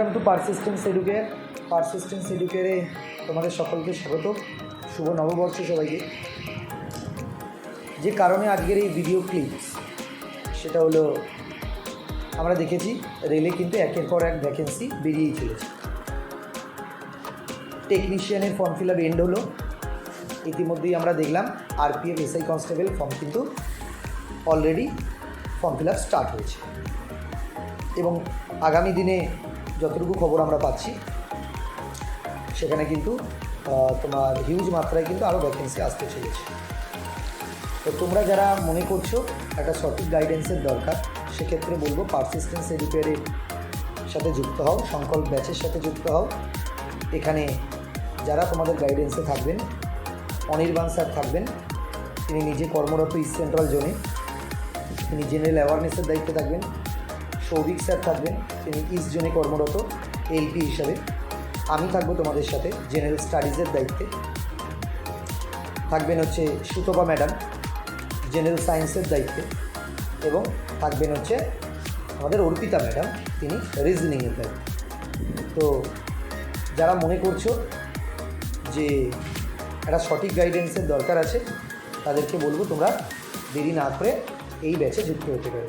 Welcome to Persistence Educare Persistence এডুকেয়ারে তোমাদের সকলকে স্বাগত। শুভ নববর্ষ সবাইকে। যে কারণে আজকের এই ভিডিও ক্লিপস সেটা হলো, আমরা দেখেছি রেলে কিন্তু একের পর এক ভ্যাকেন্সি বেরিয়েই চলেছে। টেকনিশিয়ানের ফর্ম ফিল আপ এন্ড হলো। ইতিমধ্যেই আমরা দেখলাম আরপিএফ এসআই কনস্টেবল ফর্ম কিন্তু already form fill up start হয়েছে। এবং আগামী দিনে যতটুকু খবর আমরা পাচ্ছি, সেখানে কিন্তু তোমার হিউজ মাত্রায় কিন্তু আরও ভ্যাকেন্সি আসতে চলেছে। তো তোমরা যারা মনে করছ একটা সঠিক গাইডেন্সের দরকার, সেক্ষেত্রে বলব পারসিস্টেন্স এডুকেয়ারের সাথে যুক্ত হও, সংকল্প ব্যাচের সাথে যুক্ত হও। এখানে যারা তোমাদের গাইডেন্সে থাকবেন, অনির্বাণ স্যার থাকবেন, তিনি নিজে কর্মরত ইস্ট সেন্ট্রাল জোনে তিনি জেনারেল অ্যাওয়ারনেসের দায়িত্বে থাকবেন। সৌভিক স্যার থাকবেন তিনি ইস্ট জোনে কর্মরত এলপি হিসাবে। আমি থাকব তোমাদের সাথে জেনারেল স্টাডিজের দায়িত্বে। থাকবেন হচ্ছে সুতপা ম্যাডাম জেনারেল সায়েন্সের দায়িত্বে। এবং থাকবেন হচ্ছে আমাদের অর্পিতা ম্যাডাম, তিনি রিজনিংয়ের দায়িত্বে। তো যারা মনে করছ যে একটা সঠিক গাইডেন্সের দরকার আছে, তাদেরকে বলব তোমরা দেরি না করে এই ব্যাচে যুক্ত হতে পারো।